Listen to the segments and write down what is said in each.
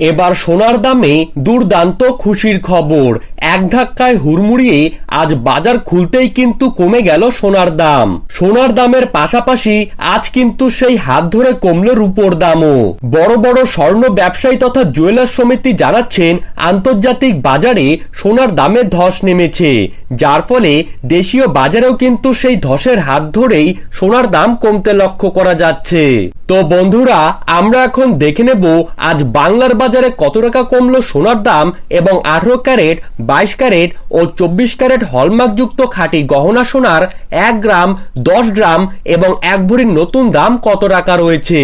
এবার সোনার দামে দুর্দান্ত খুশির খবর। এক ধাক্কায় হুড়মুড়িয়ে আজ বাজার খুলতেই কিন্তু কমে গেল সোনার দাম। সোনার দামের পাশাপাশি আজ কিন্তু সেই হাত ধরে কমলো রূপোর দামও। বড় বড় স্বর্ণ ব্যবসায়ী তথা জুয়েলার সমিতি জানাচ্ছেন, আন্তর্জাতিক বাজারে সোনার দামে ধস নেমেছে। যার ফলে দেশীয় বাজারেও কিন্তু সেই ধসের হাত ধরেই সোনার দাম কমতে লক্ষ্য করা যাচ্ছে। তো বন্ধুরা, আমরা এখন দেখে নেব আজ বাংলার বাজারে কত টাকা কমলো সোনার দাম এবং আঠারো ক্যারেট, বাইশ ক্যারেট ও চব্বিশ ক্যারেট হলমার্কযুক্ত খাঁটি গহনা সোনার এক গ্রাম, দশ গ্রাম এবং এক ভরির নতুন দাম কত টাকা রয়েছে?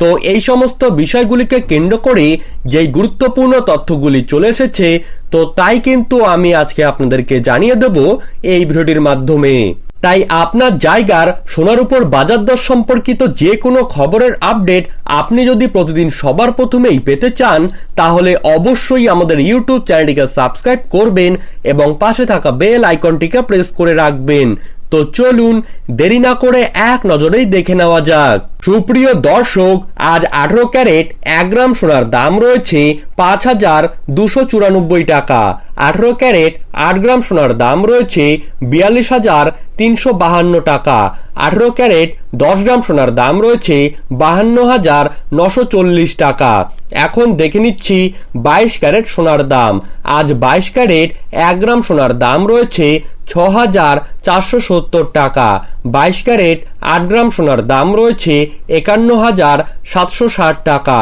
তো এই সমস্ত বিষয়গুলিকে কেন্দ্র করে যেই গুরুত্বপূর্ণ তথ্যগুলি চলে এসেছে, তো তাই কিন্তু আমি আজকে আপনাদেরকে জানিয়ে দেব এই ভিডিওটির মাধ্যমে। তাই আপনার জায়গার সোনার উপর বাজার দর সম্পর্কিত যে কোনো খবরের আপডেট আপনি যদি প্রতিদিন সবার প্রথমেই পেতে চান, তাহলে অবশ্যই আমাদের ইউটিউব চ্যানেলটিকে সাবস্ক্রাইব করবেন এবং পাশে থাকা বেল আইকনটিকে প্রেস করে রাখবেন। তো চলুন, দেরি না করে এক নজরেই দেখে নেওয়া যাক। সুপ্রিয় দর্শক, আজ আঠারো ক্যারেট এক গ্রাম সোনার দাম রয়েছে পাঁচ হাজার দুশো চুরানব্বই টাকা। আঠারো ক্যারেট আট গ্রাম সোনার দাম রয়েছে বিয়াল্লিশ হাজার তিনশো বাহান্ন টাকা। আঠারো ক্যারেট, দশ গ্রাম সোনার দাম রয়েছে বাহান্ন হাজার নশো চল্লিশ টাকা। এখন দেখে নিচ্ছি বাইশ ক্যারেট সোনার দাম। আজ বাইশ ক্যারেট, এক গ্রাম সোনার দাম রয়েছে ছ হাজার চারশো সত্তর টাকা। বাইশ ক্যারেট, আট গ্রাম সোনার দাম রয়েছে একান্ন হাজার সাতশো ষাট টাকা।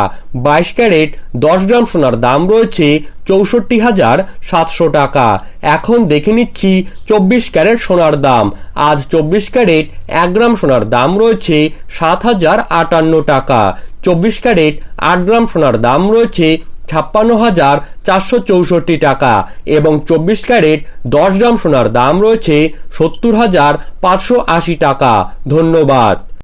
বাইশ ক্যারেট, দশ গ্রাম সোনার দাম রয়েছে চৌষট্টি হাজার সাতশো টাকা। এখন দেখে নিচ্ছি চব্বিশ ক্যারেট সোনার দাম। আজ চব্বিশ ক্যারেট, এক গ্রাম সোনার দাম রয়েছে সাত হাজার আটান্ন টাকা। চব্বিশ ক্যারেট, আট গ্রাম সোনার দাম রয়েছে ছাপ্পান্ন হাজার চারশো চৌষট্টি টাকা এবং চব্বিশ ক্যারেট, দশ গ্রাম সোনার দাম রয়েছে সত্তর হাজার পাঁচশো আশি টাকা। ধন্যবাদ।